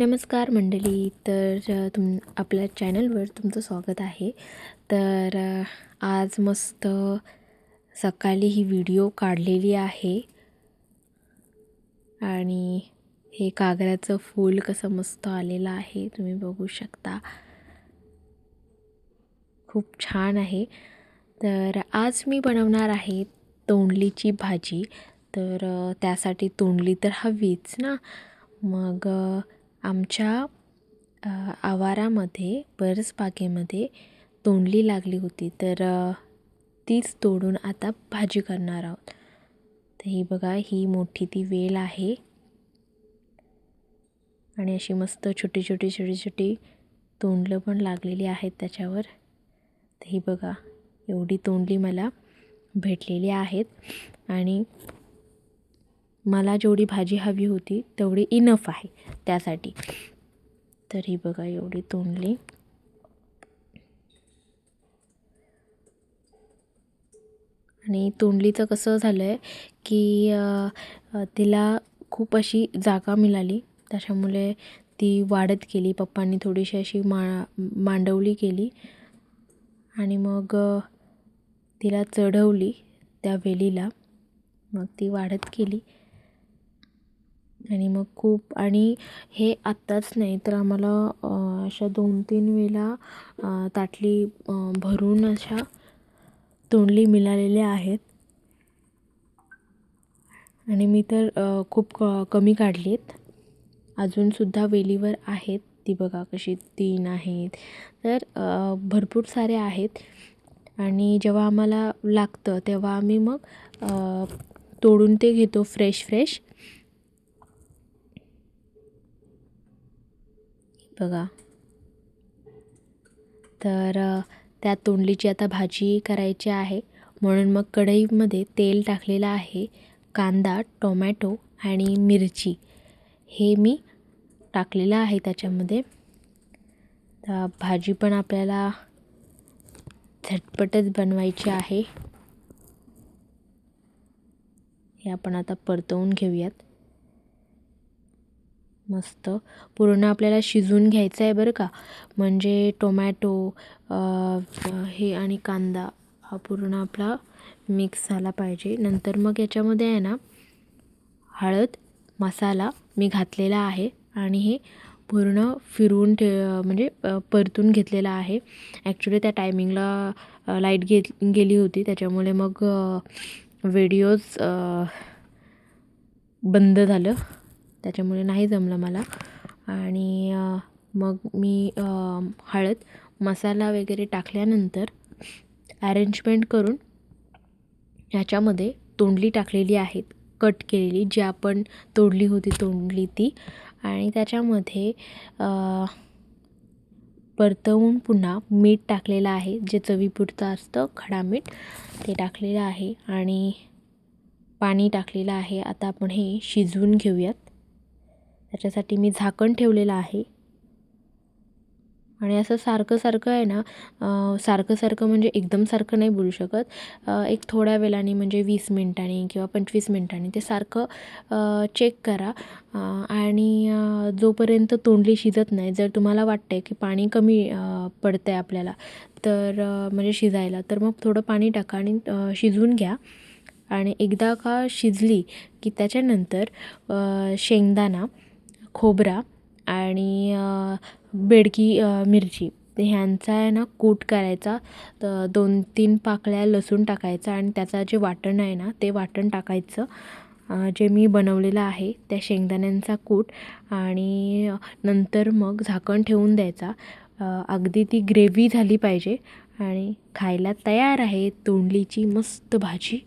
नमस्कार मंडळी. तर तुम आपल्या चॅनलवर तुमचं स्वागत आहे. तर आज मस्त सकाळी ही व्हिडिओ काढलेली आहे. आणि हे कागदाचं फूल कसं मस्त आलेलं आहे तुम्ही बघू शकता. खूप छान आहे. तर आज मी बनवणार आहे तोंडलीची भाजी. तर त्यासाठी तोंडली तर हवीच ना. मग आमच्या आवारामध्ये परसबागेमध्ये तोंडली लागली होती. तर तीच तोडून आता भाजी करणार आहोत. तर ही बघा ही मोठी ती वेल आहे. आणि अशी मस्त छोटी छोटी छोटी छोटी तोंडलं पण लागलेली आहेत त्याच्यावर. तर ही बघा एवढी तोंडली मला भेटलेली आहेत. आणि मला जेवढी भाजी हवी होती तेवढी इनफ आहे त्यासाठी. तर ही बघा एवढी तोंडली. आणि तोंडलीचं कसं झालं आहे की तिला खूप अशी जागा मिळाली. त्याच्यामुळे ती वाढत गेली. पप्पांनी थोडीशी अशी मा मांडवली केली. आणि मग तिला चढवली त्या वेलीला. मग ती वाढत गेली. आणि मग खूप आणि हे आत्ताच नाही तर आम्हाला अशा दोन तीन वेळा ताटली भरून अशा तोंडली मिळालेल्या आहेत. आणि मी तर खूप क कमी काढली आहेत अजूनसुद्धा वेलीवर आहेत. ती बघा कशी तीन आहेत. तर भरपूर सारे आहेत. आणि जेव्हा आम्हाला लागतं तेव्हा आम्ही मग तोडून ते घेतो फ्रेश फ्रेश. बघा. तर त्या तोंडलीची आता भाजी करायची आहे. म्हणून मग कढईमध्ये तेल टाकलेलं आहे कांदा टोमॅटो आणि मिरची. हे मी टाकलेलं आहे त्याच्यामध्ये. तर भाजी पण आपल्याला झटपटच बनवायची आहे. हे आपण आता परतवून घेऊयात. मस्त. पूर्ण आपल्याला शिजवून घ्यायचं आहे बरं का. म्हणजे टोमॅटो हे आणि कांदा हा पूर्ण आपला मिक्स झाला पाहिजे. नंतर मग याच्यामध्ये आहे ना हळद मसाला मी घातलेला आहे आणि हे पूर्ण फिरवून ठे म्हणजे परतून घेतलेला आहे. ॲक्च्युली त्या टायमिंगला लाइट गे गेली होती. त्याच्यामुळे मग व्हिडिओज बंद झालं. त्याच्यामुळे नाही जमलं मला. आणि मग मी हळद मसाला वगैरे टाकल्यानंतर अरेंजमेंट करून ह्याच्यामध्ये तोंडली टाकलेली आहेत. कट केलेली. जी आपण तोडली होती तोंडली ती. आणि त्याच्यामध्ये परतवून पुन्हा मीठ टाकलेलं आहे. जे चवीपुरतं असतं खडा मीठ ते टाकलेलं आहे. आणि पाणी टाकलेलं आहे. आता आपण हे शिजवून घेऊयात. त्याच्यासाठी मी झाकण ठेवलेलं आहे. आणि असं सारखं सारखं आहे ना सारखं सारखं म्हणजे एकदम सारखं नाही बोलू शकत. एक थोड्या वेळाने म्हणजे वीस मिनटांनी किंवा पंचवीस मिनटांनी ते सारखं चेक करा. आणि जोपर्यंत तोंडली शिजत नाही जर तुम्हाला वाटतं आहे की पाणी कमी पडतं आहे आपल्याला तर म्हणजे शिजायला तर मग थोडं पाणी टाका आणि शिजवून घ्या. आणि एकदा का शिजली की त्याच्यानंतर शेंगदाणा खोबरा आणि बेडकी मिरची. ह्यांचा आहे ना कूट करायचा. तर दोन तीन पाकळ्या लसूण टाकायचा आणि त्याचं जे वाटण आहे ना ते वाटण टाकायचं. जे मी बनवलेलं आहे त्या शेंगदाण्यांचा कूट आणि नंतर मग झाकण ठेवून द्यायचा. अगदी ती ग्रेव्ही झाली पाहिजे आणि खायला तयार आहे तोंडलीची मस्त भाजी.